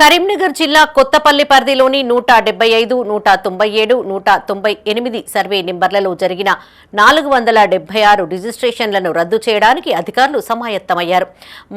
కరీంనగర్ జిల్లా కొత్తపల్లి పరిధిలోని నూట డెబ్బై ఐదు నూట తొంభై ఏడు నూట తొంభై ఎనిమిది సర్వే నెంబర్లలో జరిగిన నాలుగు వందల డెబ్బై ఆరు రిజిస్ట్రేషన్లను రద్దు చేయడానికి అధికారులు సమాయత్తమయ్యారు.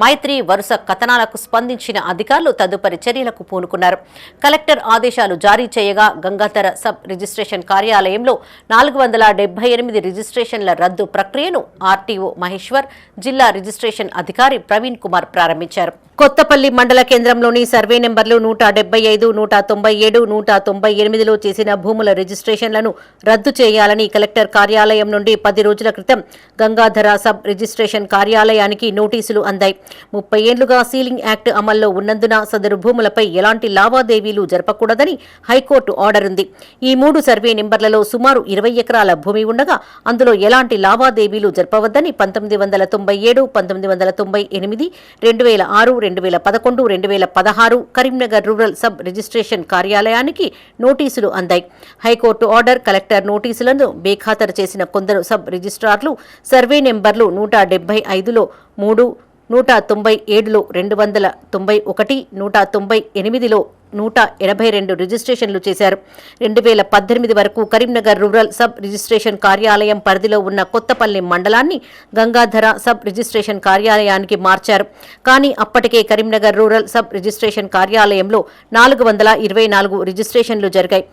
మైత్రి వరుస కథనాలకు స్పందించిన అధికారులు తదుపరి చర్యలకు పూనుకున్నారు. కలెక్టర్ ఆదేశాలు జారీ చేయగా గంగాధర సబ్ రిజిస్ట్రేషన్ కార్యాలయంలో నాలుగు వందల డెబ్బై ఎనిమిది రిజిస్ట్రేషన్ల రద్దు ప్రక్రియను ఆర్టీఓ మహేశ్వర్ జిల్లా రిజిస్ట్రేషన్ అధికారి ప్రవీణ్ కుమార్ ప్రారంభించారు. కొత్తపల్లి మండల కేంద్రంలోని సర్వే నెంబర్లు నూట డెబ్బై ఐదు నూట తొంభై ఏడు నూట తొంభై ఎనిమిదిలో చేసిన భూముల రిజిస్ట్రేషన్లను రద్దు చేయాలని కలెక్టర్ కార్యాలయం నుండి పది రోజుల క్రితం గంగాధర సబ్ రిజిస్ట్రేషన్ కార్యాలయానికి నోటీసులు అందాయి. ముప్పై ఏళ్ళుగా సీలింగ్ యాక్ట్ అమల్లో ఉన్నందున సదరు భూములపై ఎలాంటి లావాదేవీలు జరపకూడదని హైకోర్టు ఆర్డర్ ఉంది. ఈ మూడు సర్వే నెంబర్లలో సుమారు ఇరవై ఎకరాల భూమి ఉండగా అందులో ఎలాంటి లావాదేవీలు జరపవద్దని పంతొమ్మిది వందల తొంభై ఏడు పంతొమ్మిది వందల తొంభై ఎనిమిది రెండు వేల ఆరు రెండు వేల పదకొండు రెండు వేల పదహారు కరీంనగర్ రూరల్ సబ్ రిజిస్ట్రేషన్ కార్యాలయానికి నోటీసులు అందాయి. హైకోర్టు ఆర్డర్ కలెక్టర్ నోటీసులను బేఖాతరు చేసిన కొందరు సబ్ రిజిస్ట్రార్లు సర్వే నెంబర్లు నూట డెబ్బై ఐదులో మూడు నూట తొంభై ఏడులో రెండు వందల తొంభై ఒకటి నూట తొంభై ఎనిమిదిలో నూట ఎనభై రెండు రిజిస్ట్రేషన్లు చేశారు. రెండు వేల పద్దెనిమిది వరకు కరీంనగర్ రూరల్ సబ్ రిజిస్ట్రేషన్ కార్యాలయం పరిధిలో ఉన్న కొత్తపల్లి మండలాన్ని గంగాధర సబ్ రిజిస్ట్రేషన్ కార్యాలయానికి మార్చారు. కానీ అప్పటికే కరీంనగర్ రూరల్ సబ్ రిజిస్ట్రేషన్ కార్యాలయంలో నాలుగు వందల ఇరవై నాలుగు రిజిస్ట్రేషన్లు జరిగాయి.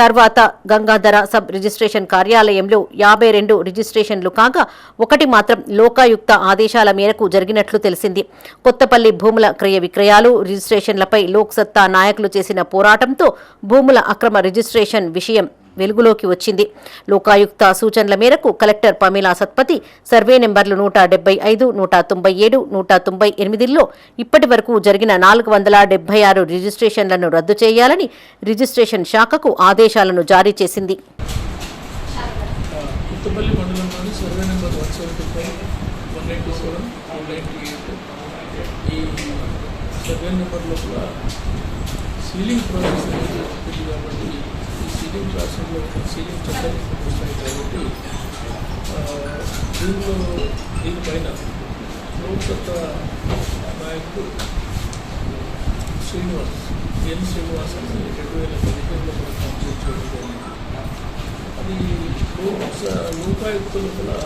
తర్వాత గంగాధర సబ్ రిజిస్ట్రేషన్ కార్యాలయంలో యాభై రెండు రిజిస్ట్రేషన్లు కాగా ఒకటి మాత్రం లోకాయుక్త ఆదేశాల మేరకు జరిగినట్లు తెలిసింది. కొత్తపల్లి భూముల క్రయ విక్రయాలు రిజిస్ట్రేషన్లపై లోక్సత్తా నాయకులు చేసిన పోరాటంతో భూముల అక్రమ రిజిస్ట్రేషన్ విషయం వెలుగులోకి వచ్చింది. లోకాయుక్త సూచనల మేరకు కలెక్టర్ పమీలా సత్పతి సర్వే నెంబర్లు నూట డెబ్బై ఐదు నూట తొంభై ఏడు నూట తొంభై ఎనిమిదిలో ఇప్పటి వరకు జరిగిన నాలుగు వందల డెబ్బై ఆరు రిజిస్ట్రేషన్లను రద్దు చేయాలని రిజిస్ట్రేషన్ శాఖకు ఆదేశాలను జారీ చేసింది. ఈ సెకండ్ నెంబర్లో కూడా సీలింగ్ ప్రాసెస్ అనేది కాబట్టి ఈ సీలింగ్ ప్రాసెస్లో సీలింగ్ చట్టం వస్తాయి కాబట్టి దీనిలో దీనిపైన లోక్సత్తా నాయకుడు శ్రీనివాస్ ఎన్ శ్రీనివాస్ అని రెండు వేల పదిహేనులో కూడా కంప్లీట్ చేయడం జరిగింది అది లోక లోకాయుక్తులు కూడా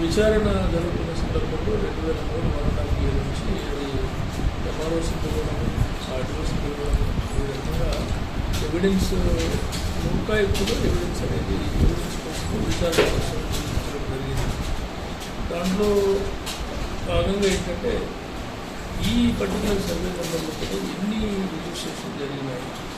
విచారణ జరుగుతున్న సందర్భంలో రెండు వేల మూడు నాలుగు ఏడు నుంచి అది ఎంఆర్ఓసి పిలవడం ఆర్టీఓసి పిలవడం ఈ విధంగా ఎవిడెన్స్ లోకాయుక్తలో ఎవిడెన్స్ అనేది ఎవిడెన్స్ విచారణ కోసం జరిగింది దాంట్లో భాగంగా ఏంటంటే ఈ పర్టికులర్ సర్వే నెంబర్లో కూడా ఎన్ని రిజిస్ట్రేషన్ జరిగినాయి?